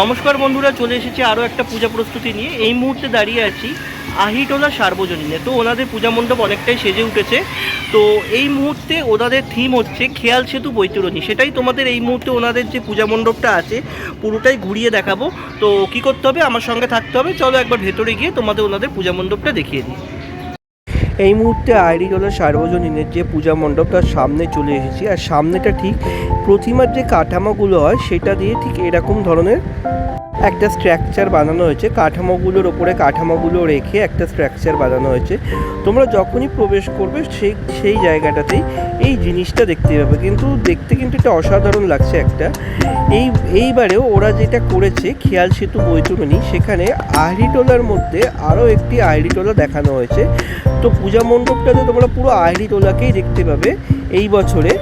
নমস্কার বন্ধুরা, চলে এসেছি আরও একটা পূজা প্রস্তুতি নিয়ে। এই মুহূর্তে দাঁড়িয়ে আছি আহিটোলা সার্বজনীনে। তো ওনাদের পূজা মণ্ডপ অনেকটাই সেজে উঠেছে। তো এই মুহূর্তে ওনাদের থিম হচ্ছে খেয়াল সেতু বৈতরণী। সেটাই তোমাদের এই মুহূর্তে ওনাদের যে পূজা মণ্ডপটা আছে, পুরোটাই ঘুরিয়ে দেখাবো। তো কি করতে হবে? আমার সঙ্গে থাকতে হবে। চলো একবার ভেতরে গিয়ে তোমাদের ওনাদের পূজা মণ্ডপটা দেখিয়ে দিই। এই মুহূর্তে আইরিটোলা সার্বজনীনের যে পূজা মণ্ডপ তার সামনে চলে এসেছি। আর সামনেটা ঠিক প্রতিমার যে কাঠামোগুলো হয়, সেটা দিয়ে ঠিক এরকম ধরনের একটা স্ট্রাকচার বানানো হয়েছে। কাঠামোগুলোর ওপরে কাঠামোগুলো রেখে একটা স্ট্রাকচার বানানো হয়েছে। তোমরা যখনই প্রবেশ করবে সেই সেই জায়গাটাতেই এই জিনিসটা দেখতে পাবে। কিন্তু দেখতে কিন্তু এটা অসাধারণ লাগছে একটা। এই, এইবারেও ওরা যেটা করেছে, খেয়াল সেতু বৈতরণী, সেখানে আহরিটোলার মধ্যে আরও একটি আহরিটোলা দেখানো হয়েছে। তো পূজা মণ্ডপটাতে তোমরা পুরো আহরিটোলাকেই দেখতে পাবে। এই বছরে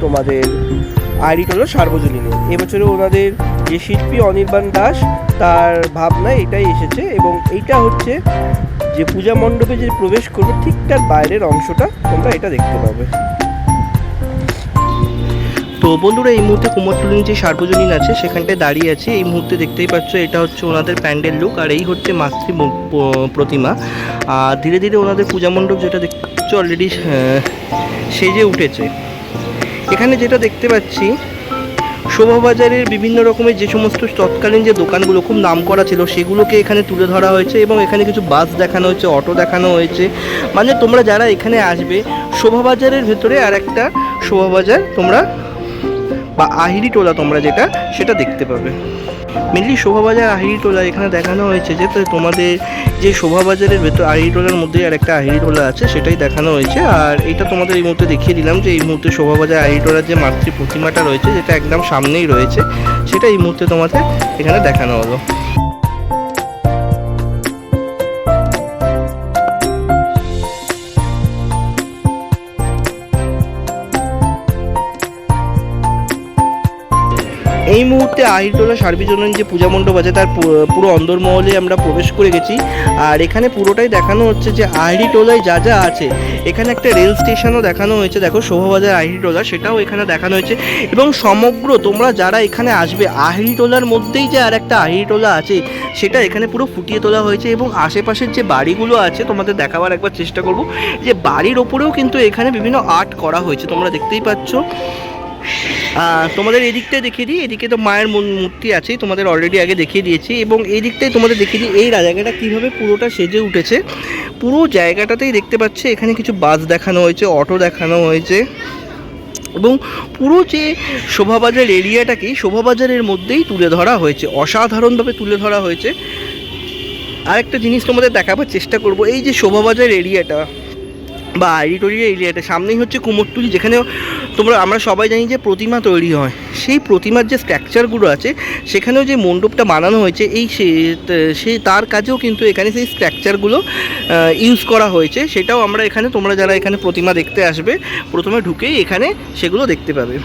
তোমাদের আহরিটোলা সার্বজনীনে। এবছরে ওনাদের যে শিল্পী অনির্বাণ দাস, তার ভাবনা এটাই এসেছে এবং এইটা হচ্ছে যে পূজা মণ্ডপে যে প্রবেশ করবে, ঠিক তার বাইরের অংশটা তোমরা এটা দেখতে পাবে। তো বন্ধুরা, এই মুহূর্তে কুমোরটুলির যে সার্বজনীন আছে, সেখানটায় দাঁড়িয়ে আছে। এই মুহূর্তে দেখতেই পাচ্ছ, এটা হচ্ছে ওনাদের প্যান্ডেল লুক আর এই হচ্ছে মাতৃ প্রতিমা। আর ধীরে ধীরে ওনাদের পূজা মণ্ডপ যেটা দেখছ অলরেডি সেজে উঠেছে। এখানে যেটা দেখতে পাচ্ছি, শোভাবাজারের বিভিন্ন রকমের যে সমস্ত তৎকালীন যে দোকানগুলো খুব নাম করা ছিল, সেগুলোকে এখানে তুলে ধরা হয়েছে এবং এখানে কিছু বাস দেখানো হয়েছে, অটো দেখানো হয়েছে। মানে তোমরা যারা এখানে আসবে, শোভাবাজারের ভেতরে আর একটা শোভাবাজার তোমরা বা আহিরি টোলা তোমরা যেটা, সেটা দেখতে পাবে। মেনলি শোভাবাজার আহিরি টোলা এখানে দেখানো হয়েছে যে তোমাদের যে শোভাবাজারের ভেতর আহিরি টোলার মধ্যে আর একটা আহিরি টোলা আছে, সেটাই দেখানো হয়েছে। আর এটা তোমাদের এই মুহূর্তে দেখিয়ে দিলাম যে, এই মুহূর্তে শোভাবাজার আহিরি টোলার যে মাতৃ প্রতিমাটা রয়েছে, যেটা একদম সামনেই রয়েছে, সেটা এই মুহূর্তে তোমাদের এখানে দেখানো হলো। এই মুহূর্তে আহিরটোলা সার্বজনীন যে পূজা মণ্ডপ আছে, তার পুরো অন্দরমহলে আমরা প্রবেশ করে গেছি। আর এখানে পুরোটাই দেখানো হচ্ছে যে আহিরিটোলায় যা যা আছে। এখানে একটা রেল স্টেশনও দেখানো হয়েছে। দেখো শোভাবাজার আহিরিটোলা সেটাও এখানে দেখানো হয়েছে। এবং সমগ্র তোমরা যারা এখানে আসবে আহিরিটোলার মধ্যেই যে আর একটা আহিরিটোলা আছে, সেটা এখানে পুরো ফুটিয়ে তোলা হয়েছে। এবং আশেপাশের যে বাড়িগুলো আছে, তোমাদের দেখাবার একবার চেষ্টা করব, যে বাড়ির ওপরেও কিন্তু এখানে বিভিন্ন আর্ট করা হয়েছে। তোমরা দেখতেই পাচ্ছ। তোমাদের এদিকটায় দেখিয়ে দিই, এদিকে তো মায়ের মূর্তি আছে তোমাদের অলরেডি আগে দেখিয়ে দিয়েছি, এবং এই দিকটায় তোমাদের দেখিয়ে দিই, এই জায়গাটা কীভাবে পুরোটা সেজে উঠেছে। পুরো জায়গাটাতেই দেখতে পাচ্ছে, এখানে কিছু বাস দেখানো হয়েছে, অটো দেখানো হয়েছে, এবং পুরো যে শোভাবাজার এরিয়াটাকেই শোভাবাজারের মধ্যেই তুলে ধরা হয়েছে, অসাধারণভাবে তুলে ধরা হয়েছে। আরেকটা জিনিস তোমাদের দেখাবার চেষ্টা করব, এই যে শোভাবাজার এরিয়াটা বা আইরিটোরিয়া এরিয়াটা, সামনেই হচ্ছে কুমোরটুলি যেখানে তোমরা, আমরা সবাই জানি যে প্রতিমা তৈরি হয়। সেই প্রতিমার যে স্ট্রাকচারগুলো আছে, সেখানেও যে মণ্ডপটা বানানো হয়েছে, এই সে- তার কাজেও কিন্তু এখানে সেই স্ট্রাকচারগুলো ইউজ করা হয়েছে। সেটাও আমরা এখানে, তোমরা যারা এখানে প্রতিমা দেখতে আসবে, প্রথমে ঢুকেই এখানে সেগুলো দেখতে পাবে।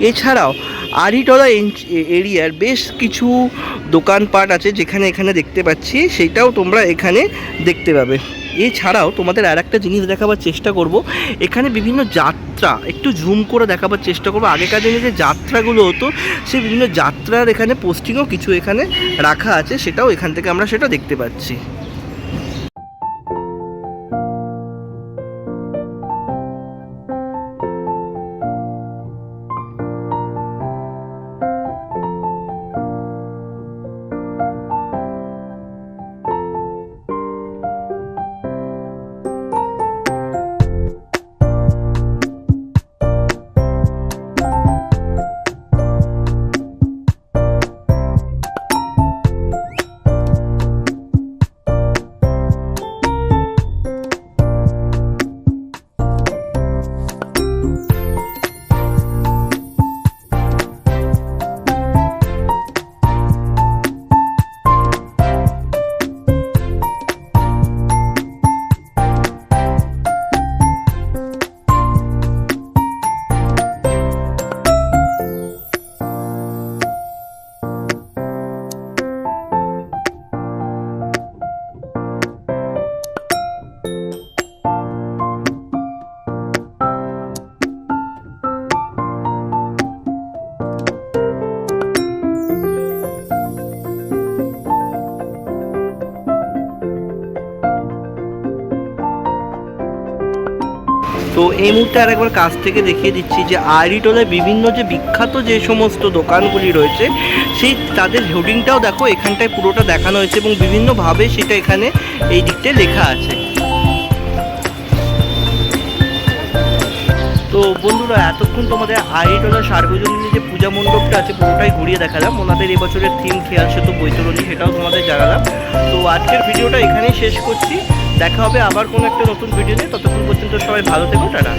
এছাড়াও, আরিটলা এরিয়ার বেশ কিছু দোকানপাট আছে যেখানে এখানে দেখতে পাচ্ছি, সেটাও তোমরা এখানে দেখতে পাবে। এছাড়াও তোমাদের আর একটা জিনিস দেখাবার চেষ্টা করব। এখানে বিভিন্ন যাত্রা, একটু জুম করে দেখাবার চেষ্টা করব। আগেকার দিনে যে যাত্রাগুলো হতো, সেই বিভিন্ন যাত্রার এখানে পোস্টিংও কিছু এখানে রাখা আছে, সেটাও এখান থেকে আমরা সেটা দেখতে পাচ্ছি। তো এই মুহূর্তে আর একবার কাছ থেকে দেখিয়ে দিচ্ছি যে আইরিটোলায় বিভিন্ন যে বিখ্যাত যে সমস্ত দোকানগুলি রয়েছে, সেই তাদের হোর্ডিংটাও দেখো, এখানটায় পুরোটা দেখানো হয়েছে এবং বিভিন্নভাবে সেটা এখানে এই দিকটায় লেখা আছে। তো বন্ধুরা, এতক্ষণ তোমাদের আইরিটোলা সার্বজনীন যে পূজা মণ্ডপটা আছে, পুরোটাই ঘুরিয়ে দেখালাম। ওনাদের এবছরের থিম খেয়াল সেতু বৈতরণী, সেটাও তোমাদের জানালাম। তো আজকের ভিডিওটা এখানেই শেষ করছি। দেখা হবে আবার কোনো একটা নতুন ভিডিও নিয়ে। ততক্ষণ পর্যন্ত সবাই ভালো থেকো টাটা।